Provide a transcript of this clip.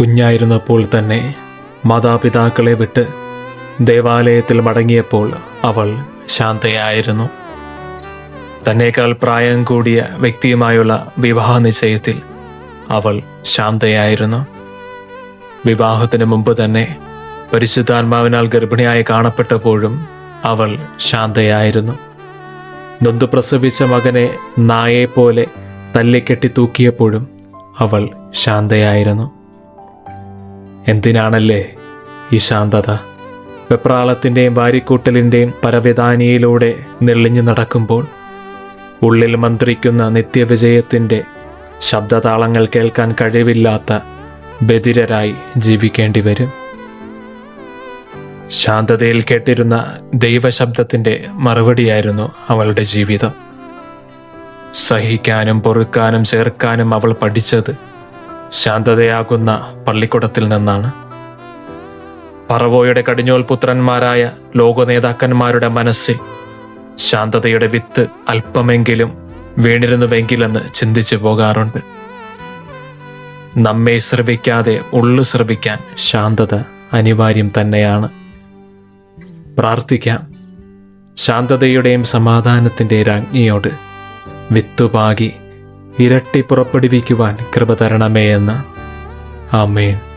കുഞ്ഞായിരുന്നപ്പോൾ തന്നെ മാതാപിതാക്കളെ വിട്ട് ദേവാലയത്തിൽ മടങ്ങിയപ്പോൾ അവൾ ശാന്തയായിരുന്നു. തന്നേക്കാൾ പ്രായം കൂടിയ വ്യക്തിയുമായുള്ള വിവാഹ നിശ്ചയത്തിൽ അവൾ ശാന്തയായിരുന്നു. വിവാഹത്തിന് മുമ്പ് തന്നെ പരിശുദ്ധാത്മാവിനാൽ ഗർഭിണിയായി കാണപ്പെട്ടപ്പോഴും അവൾ ശാന്തയായിരുന്നു. നൊന്തു പ്രസവിച്ച മകനെ നായെപ്പോലെ തല്ലിക്കെട്ടി തൂക്കിയപ്പോഴും അവൾ ശാന്തയായിരുന്നു. എന്തിനാണല്ലേ ഈ ശാന്തത? വെപ്രാളത്തിന്റെയും വാരിക്കൂട്ടലിന്റെയും പരവിധാനിയിലൂടെ നെള്ളിഞ്ഞു നടക്കുമ്പോൾ ഉള്ളിൽ മന്ത്രിക്കുന്ന നിത്യവിജയത്തിന്റെ ശബ്ദതാളങ്ങൾ കേൾക്കാൻ കഴിവില്ലാത്ത ബധിരരായി ജീവിക്കേണ്ടി വരും ശാന്തതയിൽ കേട്ടിരുന്ന ദൈവശബ്ദത്തിന്റെ മറുപടിയായിരുന്നു അവളുടെ ജീവിതം. സഹിക്കാനും പൊറുക്കാനും ചേർക്കാനും അവൾ പഠിച്ചത് ശാന്തതയാകുന്ന പള്ളിക്കുടത്തിൽ നിന്നാണ്. പറവോയുടെ കടിഞ്ഞോൽ പുത്രന്മാരായ ലോക നേതാക്കന്മാരുടെ മനസ്സിൽ ശാന്തതയുടെ വിത്ത് അല്പമെങ്കിലും വീണിരുന്നുവെങ്കിലെന്ന് ചിന്തിച്ചു പോകാറുണ്ട്. നമ്മെ ശ്രവിക്കാതെ ഉള്ളു ശ്രവിക്കാൻ ശാന്തത അനിവാര്യം തന്നെയാണ്. പ്രാർത്ഥിക്കാം. ശാന്തതയുടെയും സമാധാനത്തിന്റെ രാജ്ഞിയോട് വിത്തുപാകി ഇരട്ടി പുറപ്പെടുവിക്കുവാൻ കൃപ തരണമേ എന്ന്. ആമേൻ.